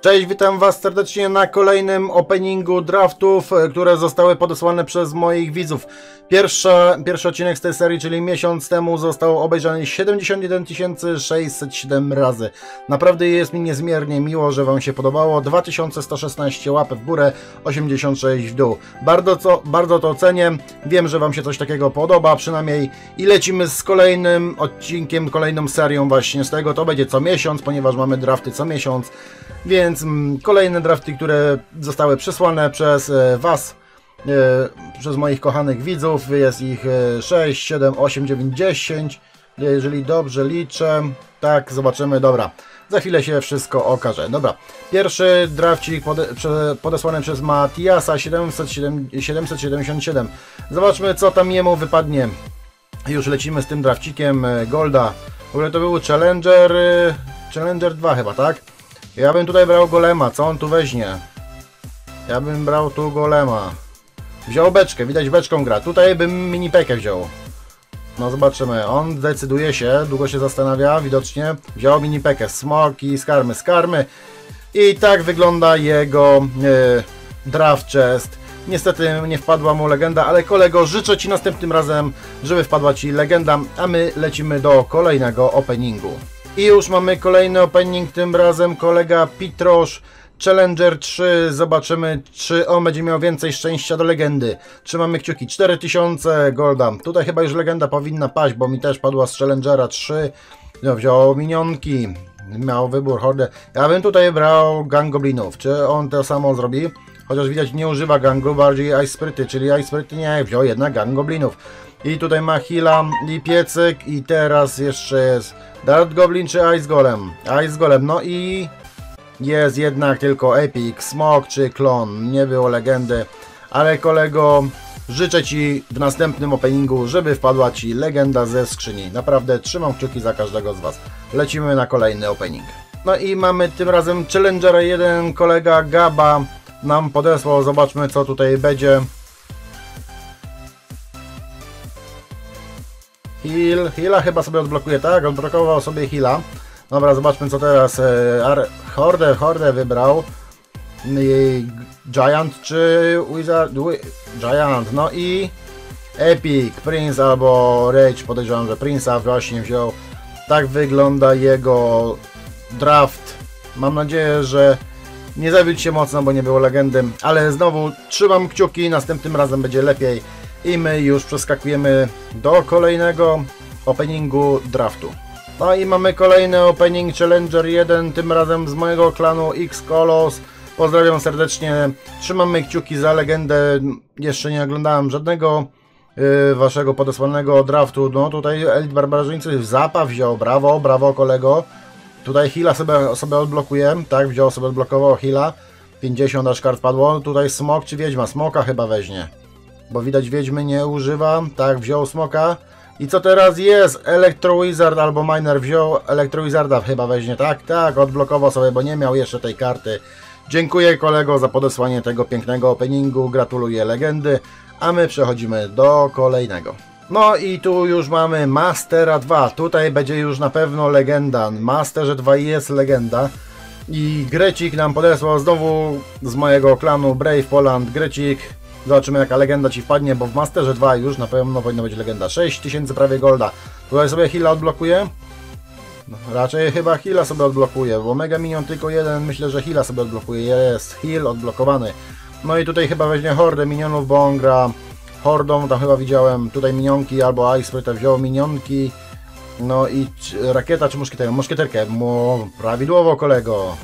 Cześć, witam Was serdecznie na kolejnym openingu draftów, e, które zostały podesłane przez moich widzów. Pierwsza, pierwszy odcinek z tej serii, czyli miesiąc temu, został obejrzany 71 607 razy. Naprawdę jest mi niezmiernie miło, że Wam się podobało. 2116 łapy w górę, 86 w dół. Bardzo, co, bardzo to cenię. Wiem, że Wam się coś takiego podoba, przynajmniej i lecimy z kolejnym odcinkiem, kolejną serią właśnie z tego. To będzie co miesiąc, ponieważ mamy drafty co miesiąc. Więc mm, kolejne drafty, które zostały przesłane przez e, Was, e, przez moich kochanych widzów. Jest ich e, 6, 7, 8, 9, 10. Jeżeli dobrze liczę, tak, zobaczymy. Dobra, za chwilę się wszystko okaże. Dobra, pierwszy drafcik podesłany przez Matiasa 707, 777. Zobaczmy, co tam jemu wypadnie. Już lecimy z tym drafcikiem e, Golda. W ogóle to był Challenger, Challenger 2 chyba, tak? Ja bym tutaj brał golema, co on tu weźmie? Ja bym brał tu golema. Wziął beczkę, widać beczką gra. Tutaj bym minipekę wziął. No zobaczymy, on decyduje się, długo się zastanawia, widocznie. Wziął minipekę, smoki, skarmy, skarmy. I tak wygląda jego e, draft chest. Niestety nie wpadła mu legenda, ale kolego, życzę Ci następnym razem, żeby wpadła Ci legenda, a my lecimy do kolejnego openingu. I już mamy kolejny opening, tym razem kolega Pitrosz Challenger 3. Zobaczymy, czy on będzie miał więcej szczęścia do legendy. Trzymamy kciuki. 4000 golda. Tutaj chyba już legenda powinna paść, bo mi też padła z Challengera 3. No, wziął minionki. Miał wybór, hordę. Ja bym tutaj brał gang goblinów. Czy on to samo zrobi? Chociaż widać nie używa gangu, bardziej ice spryty, czyli ice spryty nie, wziął jednak gang goblinów. I tutaj ma Hila i piecyk i teraz jeszcze jest Dart Goblin czy Ice Golem? Ice Golem, no i jest jednak tylko Epic, Smok czy Klon, nie było legendy, ale kolego życzę Ci w następnym openingu, żeby wpadła Ci legenda ze skrzyni. Naprawdę trzymam kciuki za każdego z Was. Lecimy na kolejny opening. No i mamy tym razem Challengera 1, kolega Gaba nam podesłał, zobaczmy co tutaj będzie. Heal, Heala chyba sobie odblokuje, tak? Odblokował sobie Heala. Dobra, zobaczmy co teraz. E, Ar Hordę, Hordę wybrał. Giant czy Wizard? Wi Giant, no i Epic, Prince albo Rage, podejrzewam, że Prince'a właśnie wziął. Tak wygląda jego draft. Mam nadzieję, że nie zawiódł się mocno, bo nie było legendy, ale znowu trzymam kciuki, następnym razem będzie lepiej i my już przeskakujemy do kolejnego openingu draftu. No i mamy kolejny opening Challenger 1, tym razem z mojego klanu X-Kolos. Pozdrawiam serdecznie, trzymamy kciuki za legendę, jeszcze nie oglądałem żadnego yy, waszego podesłanego draftu. No tutaj Elit Barbarzyńcy Zapa wziął, brawo, brawo kolego. Tutaj Hila sobie, sobie odblokuje, tak, wziął sobie odblokował Hila. 50 aż kart padło. Tutaj Smok czy Wiedźma? Smoka chyba weźmie. Bo widać Wiedźmy nie używa. Tak, wziął Smoka. I co teraz jest? Electro Wizard albo Miner wziął Electro Wizarda chyba weźmie. Tak, tak, odblokował sobie, bo nie miał jeszcze tej karty. Dziękuję kolego za podesłanie tego pięknego openingu. Gratuluję legendy. A my przechodzimy do kolejnego. No i tu już mamy Mastera 2. Tutaj będzie już na pewno legenda. Masterze 2 jest legenda. I Grecik nam podesłał znowu z mojego klanu Brave Poland. Grecik, zobaczymy jaka legenda ci wpadnie, bo w Masterze 2 już na pewno powinna być legenda. 6000 prawie golda. Tutaj sobie Hila odblokuje. No, raczej chyba Hila sobie odblokuje, bo Mega Minion tylko jeden, myślę, że Hila sobie odblokuje. Jest Heal odblokowany. No i tutaj chyba weźmie hordę minionów, bo on gra hordą, tam chyba widziałem tutaj minionki albo Ice wziął minionki. No i rakieta czy muszkieterkę? Muszkieterkę, Mo, prawidłowo kolego.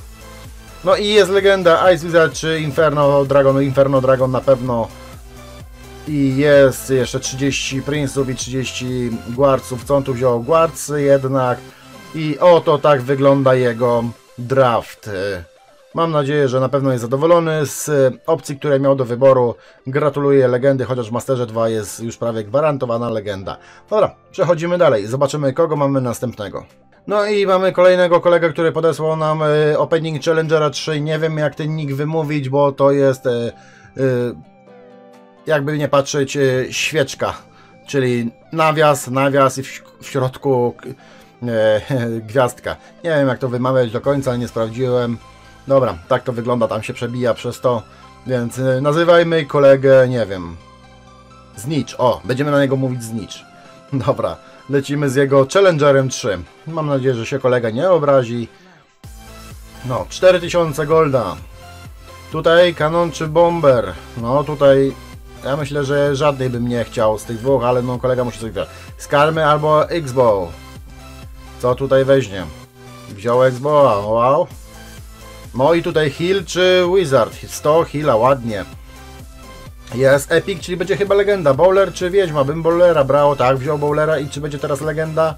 No i jest legenda Ice Wizard czy Inferno Dragon, Inferno Dragon na pewno. I jest jeszcze 30 Prince'ów i 30 Guardsów. Co on tu wziął? Guardsy jednak. I oto tak wygląda jego draft. Mam nadzieję, że na pewno jest zadowolony z opcji, które miał do wyboru. Gratuluję legendy, chociaż w Masterze 2 jest już prawie gwarantowana legenda. Dobra, przechodzimy dalej. Zobaczymy, kogo mamy następnego. No i mamy kolejnego kolegę, który podesłał nam y, Opening Challengera 3. Nie wiem, jak ten nick wymówić, bo to jest, y, y, jakby nie patrzeć, świeczka. Czyli nawias, nawias i w, środku gwiazdka. Nie wiem, jak to wymawiać do końca, nie sprawdziłem. Dobra, tak to wygląda, tam się przebija przez to. Więc nazywajmy kolegę, nie wiem. Znicz. O, będziemy na niego mówić Znicz. Dobra, lecimy z jego Challengerem 3. Mam nadzieję, że się kolega nie obrazi. No, 4000 golda. Tutaj kanon czy bomber? No tutaj ja myślę, że żadnej bym nie chciał z tych dwóch, ale no kolega musi coś wziąć. Skarmy albo X-Bow. Co tutaj weźmie? Wziął X-Bowa, wow. No i tutaj Heal czy Wizard? 100 Heala, ładnie. Jest Epic, czyli będzie chyba legenda. Bowler czy Wiedźma? Bym Bowlera brał, tak, wziął Bowlera i czy będzie teraz legenda?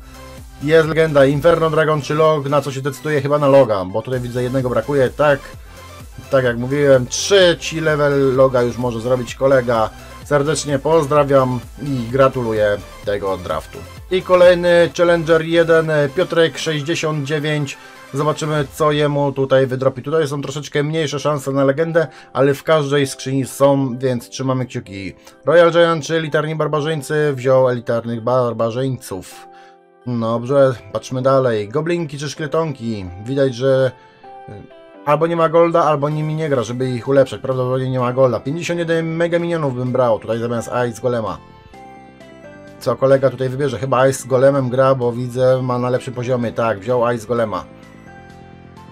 Jest legenda. Inferno Dragon czy Log? Na co się decyduje? Chyba na Loga, bo tutaj widzę jednego brakuje, tak. Tak jak mówiłem, trzeci level Loga już może zrobić kolega. Serdecznie pozdrawiam i gratuluję tego draftu. I kolejny Challenger 1, Piotrek 69. Zobaczymy co jemu tutaj wydropi. Tutaj są troszeczkę mniejsze szanse na legendę, ale w każdej skrzyni są, więc trzymamy kciuki. Royal Giant czy elitarni barbarzyńcy wziął elitarnych barbarzyńców. Dobrze, patrzmy dalej. Goblinki czy szkietonki? Widać, że albo nie ma golda, albo nimi nie gra, żeby ich ulepszać. Prawdopodobnie nie ma golda. 51 mega minionów bym brał tutaj zamiast Ice Golema. Co kolega tutaj wybierze? Chyba Ice Golemem gra, bo widzę ma na lepszym poziomie. Tak, wziął Ice Golema.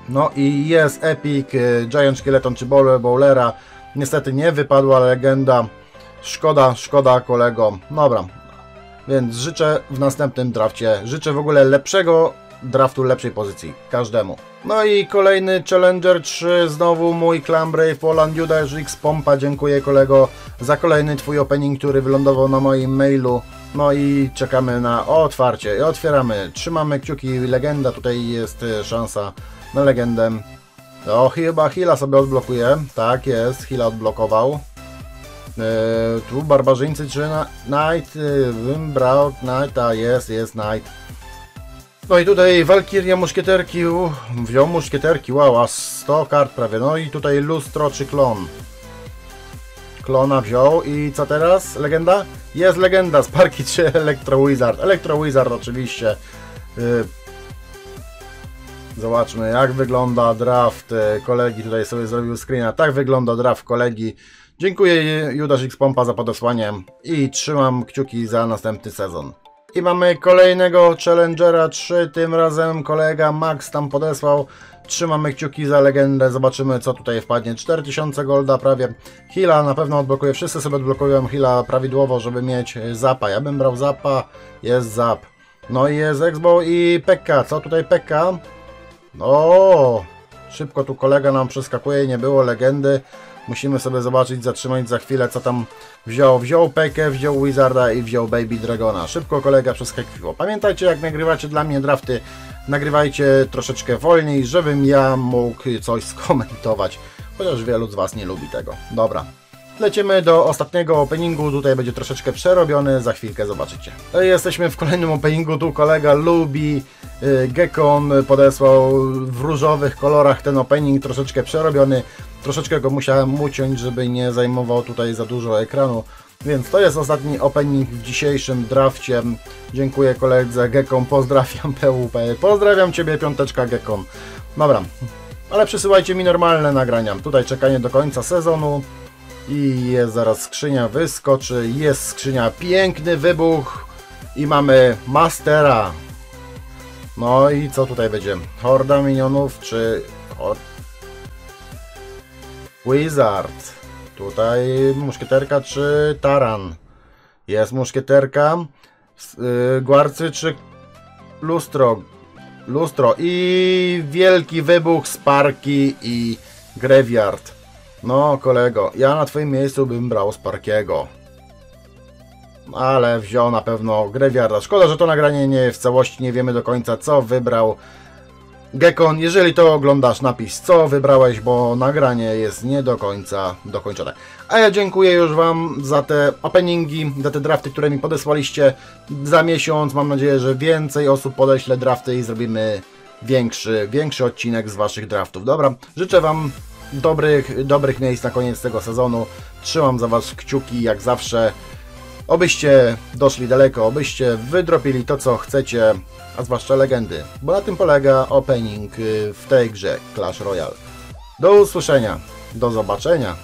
No i jest Epic, y, Giant Skeleton czy Bowler, Bowlera. Niestety nie wypadła legenda. Szkoda, szkoda kolego. Dobra, więc życzę w następnym drafcie, życzę w ogóle lepszego draftu, lepszej pozycji każdemu. No i kolejny Challenger 3, znowu mój Clan Brave Poland Judasz X Pompa, dziękuję kolego za kolejny twój opening, który wylądował na moim mailu. No i czekamy na otwarcie i otwieramy, trzymamy kciuki, legenda, tutaj jest e, szansa na legendę. O, chyba Hila sobie odblokuje, tak jest, Hila odblokował. Eee, tu barbarzyńcy czy na, Knight, yy, bym brał Knight, a jest, jest Knight. No i tutaj Walkiria muszkieterki, wziął muszkieterki, wow, a 100 kart prawie. No i tutaj lustro czy klon. Klona wziął i co teraz? Legenda? Jest legenda, Sparky czy Electro Wizard. Electro Wizard oczywiście. Yy. Zobaczmy jak wygląda draft kolegi, tutaj sobie zrobił screena. Tak wygląda draft kolegi. Dziękuję Judasz X Pompa za podesłanie i trzymam kciuki za następny sezon. I mamy kolejnego Challengera 3, tym razem kolega Max tam podesłał. Trzymamy kciuki za legendę, zobaczymy co tutaj wpadnie. 4000 golda prawie. Hila na pewno odblokuje, wszyscy sobie odblokują Hila prawidłowo, żeby mieć Zapa. Ja bym brał Zapa, jest Zap. No i jest Exbo i Pekka. Co tutaj Pekka? O, szybko tu kolega nam przeskakuje, nie było legendy. Musimy sobie zobaczyć, zatrzymać za chwilę, co tam wziął. Wziął Pekę, wziął Wizarda i wziął Baby Dragona. Szybko kolega przeskakiwał. Pamiętajcie, jak nagrywacie dla mnie drafty, nagrywajcie troszeczkę wolniej, żebym ja mógł coś skomentować. Chociaż wielu z Was nie lubi tego. Dobra, Lecimy do ostatniego openingu, tutaj będzie troszeczkę przerobiony, za chwilkę zobaczycie. No jesteśmy w kolejnym openingu, tu kolega lubi, yy, Gekon podesłał w różowych kolorach ten opening, troszeczkę przerobiony, troszeczkę go musiałem uciąć, żeby nie zajmował tutaj za dużo ekranu. Więc to jest ostatni opening w dzisiejszym drafcie. Dziękuję koledze Gekon, pozdrawiam PUP, pozdrawiam Ciebie piąteczka Gekon. Dobra, ale przysyłajcie mi normalne nagrania. Tutaj czekanie do końca sezonu. I jest zaraz skrzynia wyskoczy. Jest skrzynia. Piękny wybuch. I mamy Mastera. No i co tutaj będzie? Horda minionów czy... Wizard. Tutaj muszkieterka czy taran. Jest muszkieterka. Yy, Guarcy czy lustro. Lustro. I wielki wybuch, sparki i graveyard. No, kolego, ja na twoim miejscu bym brał Sparkiego. Ale wziął na pewno Graveyarda. Szkoda, że to nagranie nie w całości, nie wiemy do końca co wybrał. Gekon, jeżeli to oglądasz, napisz co wybrałeś, bo nagranie jest nie do końca dokończone. A ja dziękuję już Wam za te openingi, za te drafty, które mi podesłaliście. Za miesiąc mam nadzieję, że więcej osób podeśle drafty i zrobimy większy, większy odcinek z Waszych draftów. Dobra, życzę Wam dobrych, dobrych miejsc na koniec tego sezonu. Trzymam za Was kciuki jak zawsze. Obyście doszli daleko, obyście wydropili to co chcecie, a zwłaszcza legendy, bo na tym polega opening y, w tej grze Clash Royale. Do usłyszenia. Do zobaczenia.